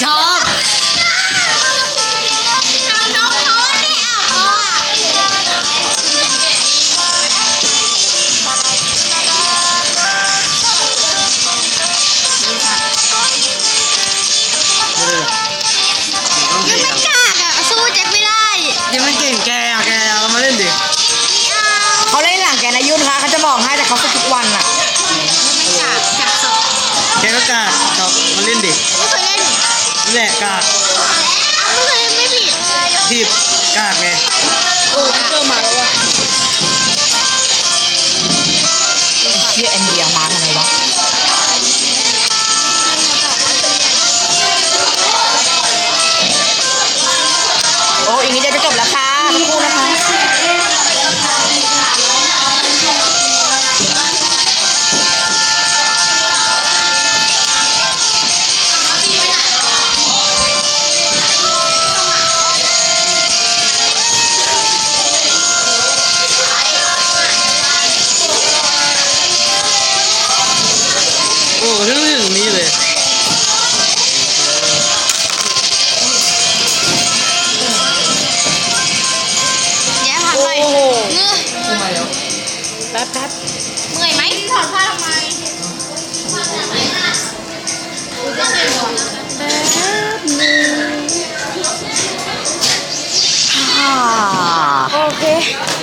Ja. จะบอกให้ แต่เขาฝึกทุกวันอ่ะากแกก็กล้าเขามาเล่นดิไม่เคยเล่นนี่แหละกล้าไม่เคยไม่ผิดผิดกล้าไงทำไมแล้วแป๊บแป๊บเหนื่อยไหมถอดผ้าทำไมแป๊บหนึงอ่าโอเค